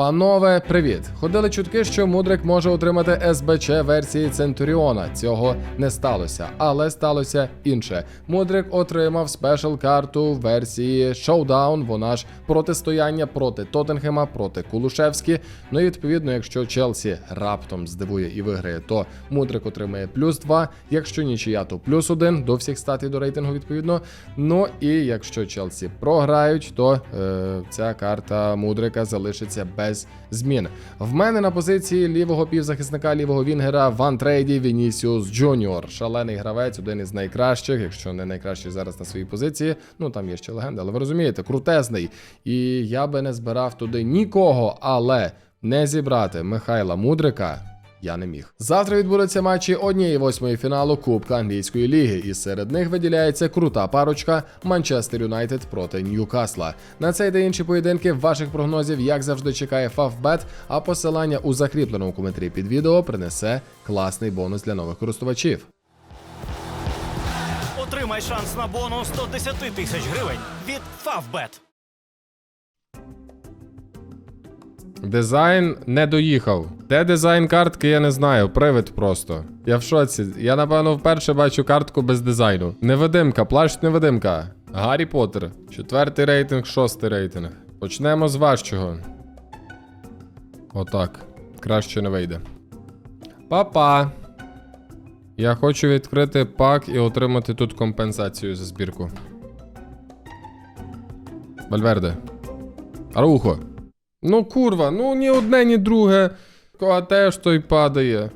Панове, привіт! Ходили чутки, що Мудрик може отримати СБЧ версії Центуріона. Цього не сталося, але сталося інше. Мудрик отримав спешл карту версії Showdown, вона ж протистояння проти Тоттенхема, проти Кулушевські. Ну і відповідно, якщо Челсі раптом здивує і виграє, то Мудрик отримає плюс 2. Якщо нічия, то плюс 1 до всіх статей до рейтингу відповідно. Ну і якщо Челсі програють, то е, ця карта Мудрика залишиться без змін. В мене на позиції лівого півзахисника лівого Вінгера в антрейді Вінісіус Джуніор. Шалений гравець, один із найкращих, якщо не найкращий зараз на своїй позиції. Ну там є ще легенда, але ви розумієте, крутезний. І я би не збирав туди нікого, але не зібрати Михайла Мудрика. Я не міг. Завтра відбудуться матчі однієї восьмої фіналу Кубка англійської ліги, і серед них виділяється крута парочка Манчестер Юнайтед проти Ньюкасла. На цей та інші поєдинки ваших прогнозів, як завжди, чекає Фавбет, а посилання у закріпленому коментарі під відео принесе класний бонус для нових користувачів. Отримай шанс на бонус 110 тисяч гривень від Favbet. Дизайн не доїхав. Де дизайн картки, я не знаю. Привид просто. Я в шоці. Я напевно вперше бачу картку без дизайну. Невидимка, плащ невидимка. Гаррі Поттер. Четвертий рейтинг, шостий рейтинг. Почнемо з важчого. Отак. Краще не вийде. Па-па. Я хочу відкрити пак і отримати тут компенсацію за збірку. Вальверде. Арухо. Ну курва, ну ні одне, ні друге. А теж той падає.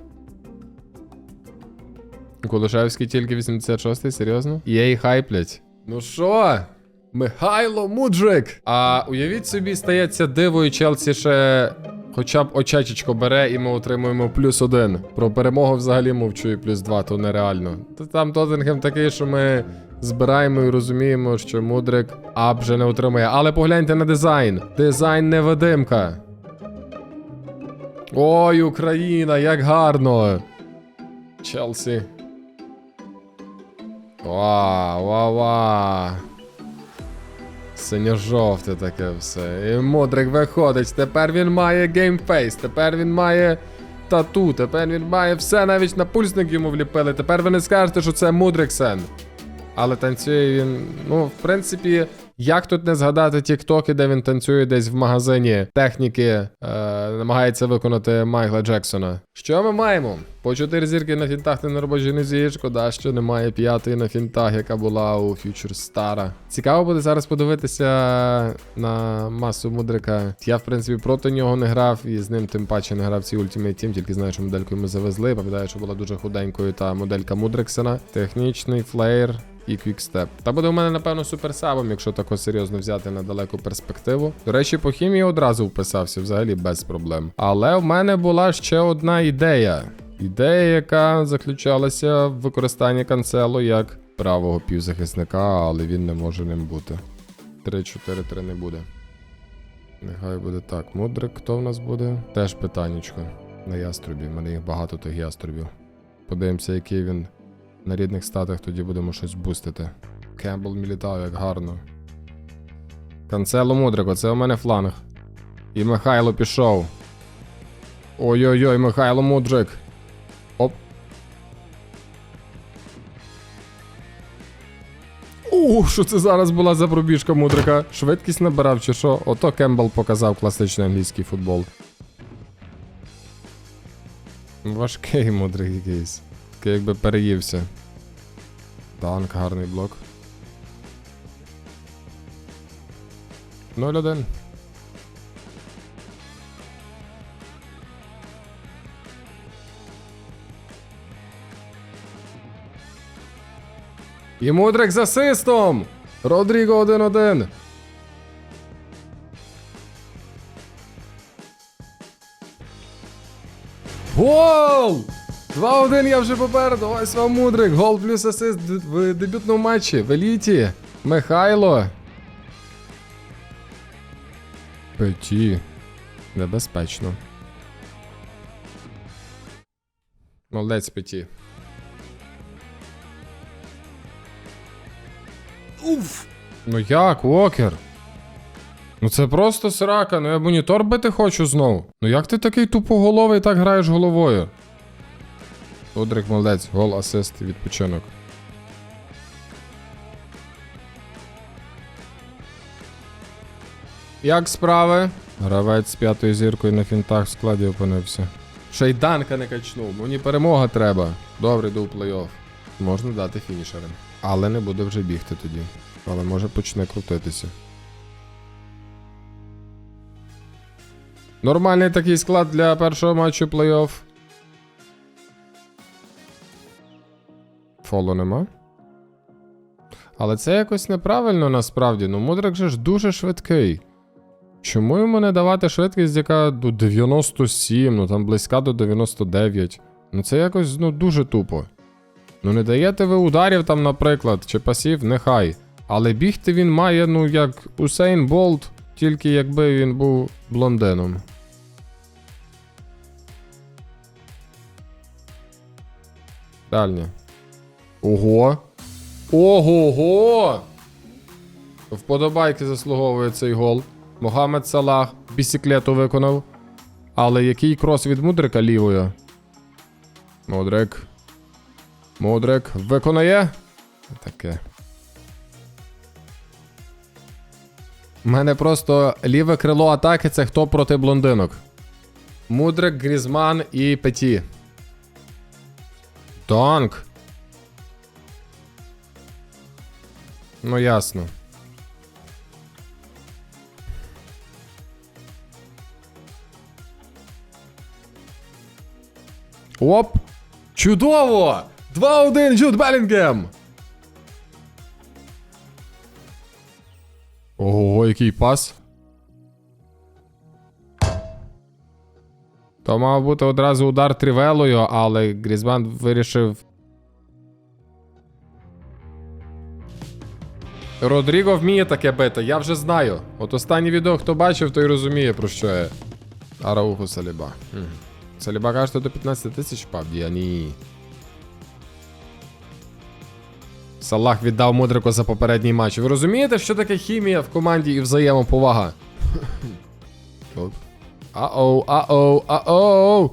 Кулешевський тільки 86-й, серйозно? Єй хайплять. Ну що? Михайло Мудрик! А уявіть собі, стається диво, і Челсі ще хоча б очечечко бере, і ми отримуємо плюс один. Про перемогу взагалі мовчу і плюс два, то нереально. Та там Тоттенгем такий, що ми збираємо і розуміємо, що Мудрик ап вже не отримує. Але погляньте на дизайн. Дизайн невидимка. Ой, Україна, як гарно. Челсі. Вау, вау, вау. Синьо-жовте таке все. І Мудрик виходить. Тепер він має геймфейс, тепер він має тату, тепер він має все, навіть на пульсник йому вліпили. Тепер ви не скажете, що це Мудриксен. Але танцює він. Ну, в принципі, як тут не згадати тіктоки, де він танцює десь в магазині техніки, е, намагається виконати Майкла Джексона. Що ми маємо? По 4 зірки на фінтах та на робочій нозі. Шкода, що немає п'ятої на фінтах, яка була у Future Star. Цікаво буде зараз подивитися на масу мудрика. Я, в принципі, проти нього не грав, і з ним тим паче не грав ці Ultimate Team, тільки знаю, що модельку ми завезли. Пам'ятаю, що була дуже худенькою та моделька Мудриксена. Технічний флеєр і квікстеп. Та буде у мене, напевно, суперсабом, якщо тако серйозно взяти на далеку перспективу. До речі, по хімії одразу вписався, взагалі без проблем. Але в мене була ще одна ідея. Ідея, яка заключалася в використанні канцелу як правого півзахисника, але він не може ним бути. 3-4-3 не буде. Нехай буде так. Мудрик, хто в нас буде? Теж питаннячко. На яструбі. У мене їх багато тих яструбів. Подивимося, який він на рідних статах, тоді будемо щось бустити. Кембл Мілітау, як гарно. Канцело Мудрико, це у мене фланг. І Михайло пішов. Ой-ой-ой, Михайло Мудрик. У, що це зараз була за пробіжка Мудрика? Швидкість набирав чи що? Ото Кембл показав класичний англійський футбол. Важкий мудрик якийсь. Такий якби переївся. Танк, гарний блок. 0-1. І Мудрик з асистом! Родріго 1-1. Гол! 2-1 я вже попереду. Ось вам мудрик. Гол плюс асист в дебютному матчі. В еліті. Михайло. Петі. Небезпечно. Молодець Петі. Уф! Ну як, Уокер? Ну це просто срака, ну я монітор бити хочу знов. Ну як ти такий тупоголовий так граєш головою? Одрик молодець, гол, асист, відпочинок. Як справи? Гравець з п'ятою зіркою на фінтах в складі опинився. Ще й данка не качнув, мені перемога треба. Добре, йду плей-офф. Можна дати фінішерам. Але не буде вже бігти тоді. Але може почне крутитися. Нормальний такий склад для першого матчу плей-офф. Фолу нема. Але це якось неправильно насправді. Ну, Мудрик же ж дуже швидкий. Чому йому не давати швидкість, яка до 97, ну там близька до 99. Ну це якось ну, дуже тупо. Ну не даєте ви ударів там, наприклад, чи пасів, нехай. Але бігти він має, ну, як Усейн Болт, тільки якби він був блондином. Дальнє. Ого. Ого-го! Вподобайки заслуговує цей гол. Могамед Салах бісіклету виконав. Але який крос від Мудрика лівою? Мудрик. Мудрик виконає. Таке. У мене просто ліве крило атаки це хто проти блондинок. Мудрик, Грізман і Петі. Танк. Ну ясно. Оп! Чудово! 2-1 Джуд Белінгем! Ого, який пас. То мав бути одразу удар тривелою, але Грізман вирішив. Родріго вміє таке бити, я вже знаю. От останнє відео, хто бачив, той розуміє, про що я. Арауху Саліба. Саліба кажете до 15 тисяч пабді, а ні. Салах віддав Мудрику за попередній матч. Ви розумієте, що таке хімія в команді і взаємоповага? Оп. А-оу, а-оу, а-оу.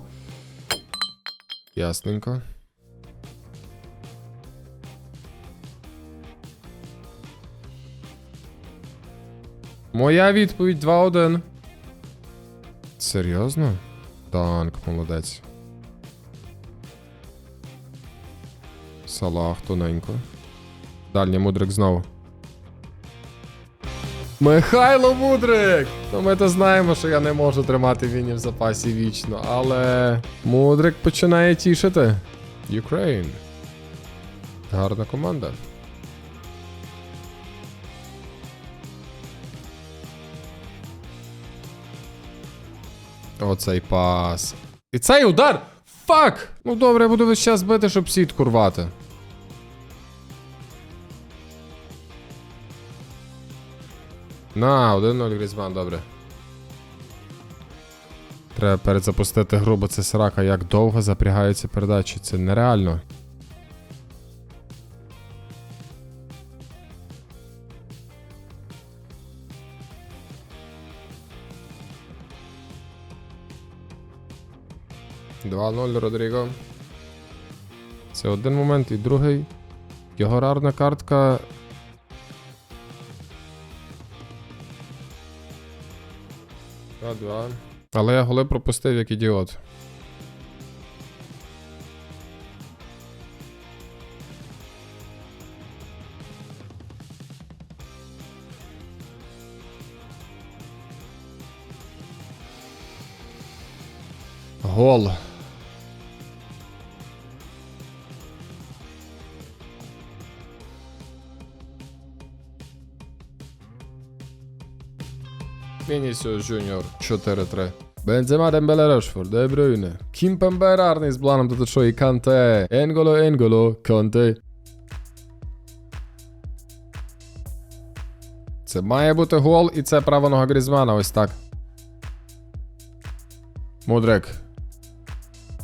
Ясненько. Моя відповідь 2-1. Серйозно? Танк, молодець. Салах тоненько. Дальній мудрик знову. Михайло Мудрик! Ну ми то знаємо, що я не можу тримати Віні в запасі вічно, але Мудрик починає тішити. Ukraine. Гарна команда. Оцей пас. І цей удар! Фак! Ну добре, я буду весь час бити, щоб сітку рвати. На, 1-0 Грізман, добре. Треба перезапустити гру, бо це срака, як довго запрягаються передачі. Це нереально. Два 0 Родріго. Це один момент і другий. Його рарна картка Два-два. Але я голи пропустив як ідіот. Гол. Vinicius Junior 4-3. Benzema, Dembele, Rashford, De Bruyne. Kimpembe з планом тут що і Канте. Енголо, Енголо, Конте. Це має бути гол, і це права Грізмана, ось так. Мудрик.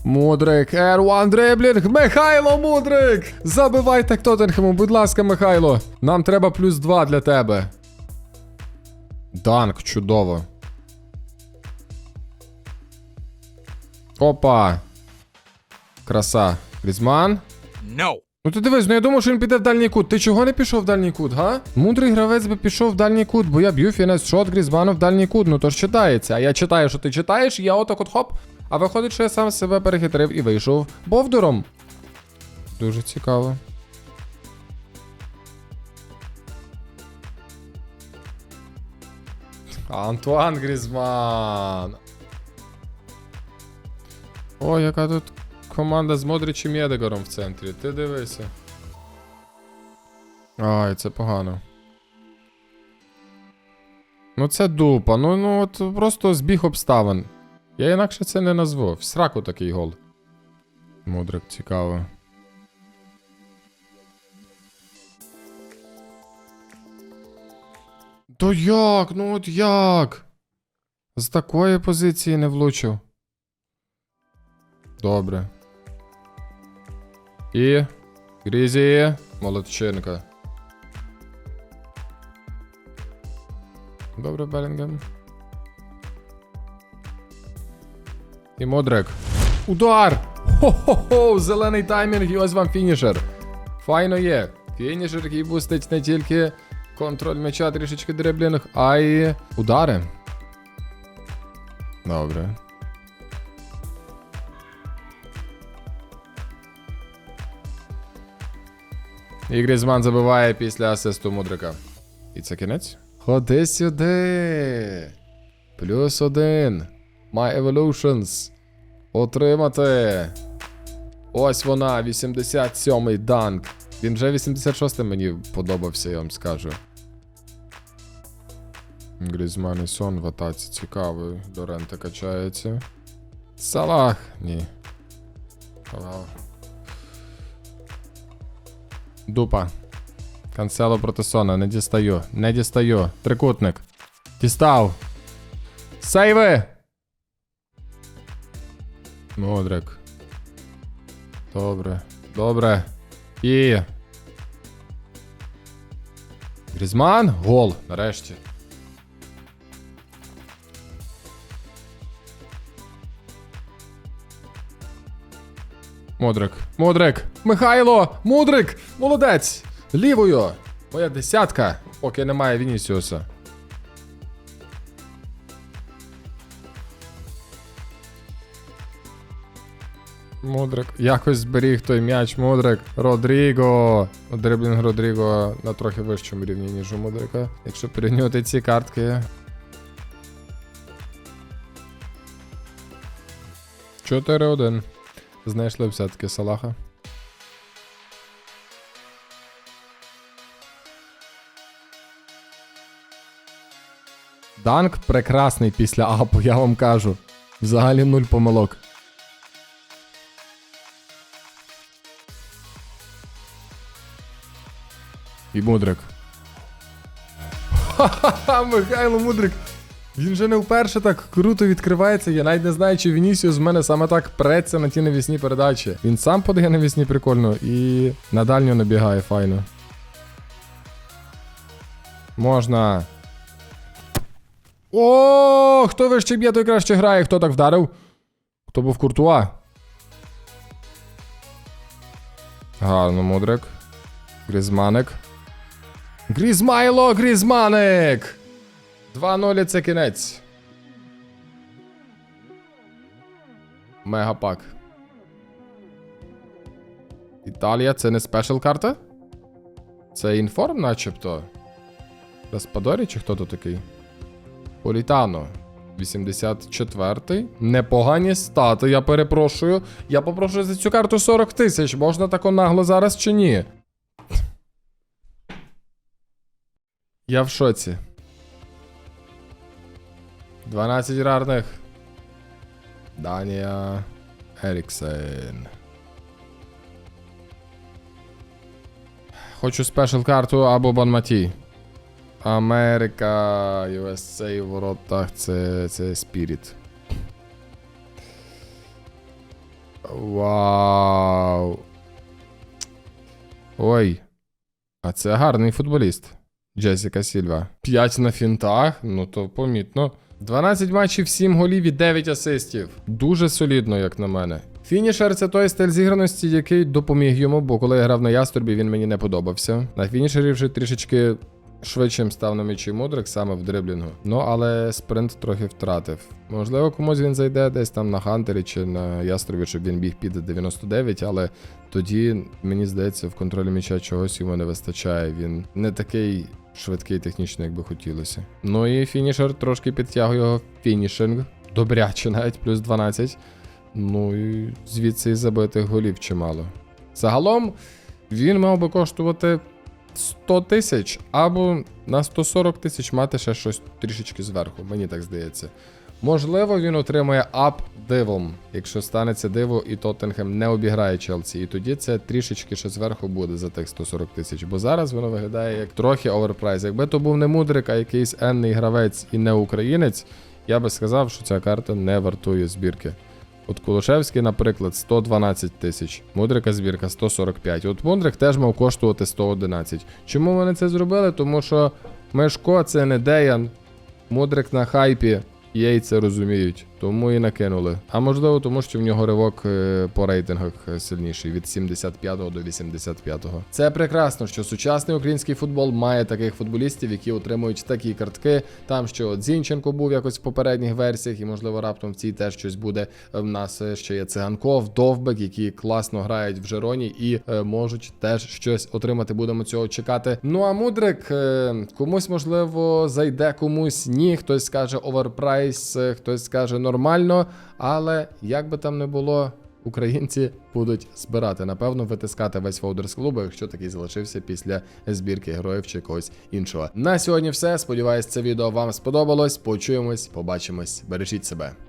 Мудрик, R1 дриблінг, Михайло Мудрик! Забивайте Тоттенхему, будь ласка, Михайло. Нам треба плюс 2 для тебе. Данк, чудово. Опа. Краса. Грізман. No. Ну ти дивись, ну я думав, що він піде в дальній кут. Ти чого не пішов в дальній кут, га? Мудрий гравець би пішов в дальній кут, бо я б'ю фінес шот Грізману в дальній кут. Ну то ж читається. А я читаю, що ти читаєш, і я отак от хоп. А виходить, що я сам себе перехитрив і вийшов бовдуром. Дуже цікаво. Антуан Грізман. О, яка тут команда з Модричем і в центрі. Ти дивися. Ай, це погано. Ну це дупа. Ну, ну от просто збіг обставин. Я інакше це не назву. В сраку такий гол. Мудрик, цікаво. То як? Ну от як? З такої позиції не влучив. Добре. І. Грізі. Молодчинка. Добре, Белінгем. І Модрик. Удар! Хо-хо-хо! Зелений таймінг і ось вам фінішер. Файно є. Фінішер, який бустить не тільки контроль м'яча, трішечки дриблінг, а й удари. Добре. І Грізман забиває після асисту Мудрика. І це кінець? Ходи сюди. Плюс один. My Evolutions. Отримати. Ось вона, 87-й данк. Він вже 86-й мені подобався, я вам скажу. Грізман і сон в атаці цікавий. Дорента качається. Салах. Ні. Салах. Дупа. Канцело проти Сона. Не дістаю. Не дістаю. Трикутник. Дістав. Сейви! Модрик. Добре. Добре. І. Грізман. Гол. Нарешті. Модрик. Модрик. Михайло! Мудрик! Молодець! Лівою! Моя десятка, поки немає Вінісіуса. Мудрик. Якось зберіг той м'яч, Мудрик. Родріго. Дриблінг Родріго на трохи вищому рівні, ніж у Мудрика. Якщо порівнювати ці картки. 4-1. Знайшли все-таки Салаха. Данк прекрасний після апу, я вам кажу. Взагалі нуль помилок. І Мудрик. Ха-ха-ха, Михайло Мудрик. Він же не вперше так круто відкривається. Я навіть не знаю, чи Вінісіус з мене саме так преться на ті навісні передачі. Він сам подає навісні прикольно і на дальню набігає файно. Можна. О, хто вище б'є, той краще грає. Хто так вдарив? Хто був Куртуа? Гарно, мудрик. Грізманик. Грізмайло, Грізманик! 2-0 це кінець. Мегапак. Італія це не спешл карта? Це інформ, начебто. Распадорі чи хто то такий? Політано. 84-й. Непогані стати, я перепрошую. Я попрошу за цю карту 40 тисяч. Можна тако нагло зараз чи ні? Я в шоці. 12 рарних. Данія Еріксен. Хочу спешл карту або Банматі. Америка, USA в воротах це, це Spirit. Вау. Ой. А це гарний футболіст. Джесіка Сільва. 5 на фінтах, ну то помітно. 12 матчів, 7 голів і 9 асистів. Дуже солідно, як на мене. Фінішер це той стиль зіграності, який допоміг йому, бо коли я грав на яструбі, він мені не подобався. На фінішері вже трішечки швидшим став на м'ячі Мудрик саме в дриблінгу. Ну але спринт трохи втратив. Можливо, комусь він зайде десь там на Хантері чи на яструбі, щоб він біг під 99, але тоді, мені здається, в контролі м'яча чогось йому не вистачає. Він не такий швидкий технічно, як би хотілося. Ну і фінішер трошки підтягує його фінішинг. Добряче навіть, плюс 12. Ну і звідси і забитих голів чимало. Загалом він мав би коштувати 100 тисяч або на 140 тисяч мати ще щось трішечки зверху, мені так здається. Можливо, він отримає ап дивом, якщо станеться диво, і Тоттенхем не обіграє Челсі. І тоді це трішечки ще зверху буде за тих 140 тисяч. Бо зараз воно виглядає як трохи оверпрайс. Якби то був не мудрик, а якийсь енний гравець і не українець, я би сказав, що ця карта не вартує збірки. От Кулушевський, наприклад, 112 тисяч. Мудрика збірка 145. От Мудрик теж мав коштувати 111. Чому вони це зробили? Тому що Мешко це не Деян. Мудрик на хайпі. Їй це розуміють, тому і накинули. А можливо, тому що в нього ривок е, по рейтингах е, сильніший від 75 до 85. Це прекрасно, що сучасний український футбол має таких футболістів, які отримують такі картки. Там що от Зінченко був якось в попередніх версіях, і можливо раптом в цій теж щось буде. В нас е, ще є циганков, Довбек, які класно грають в Жероні і е, можуть теж щось отримати. Будемо цього чекати. Ну а мудрик е, комусь можливо зайде, комусь ні. Хтось скаже оверпрайс, е, хтось скаже нормально. Але як би там не було, українці будуть збирати, напевно, витискати весь фолдер з клубу, якщо такий залишився після збірки героїв чи когось іншого. На сьогодні все. Сподіваюсь, це відео вам сподобалось. Почуємось, побачимось. Бережіть себе.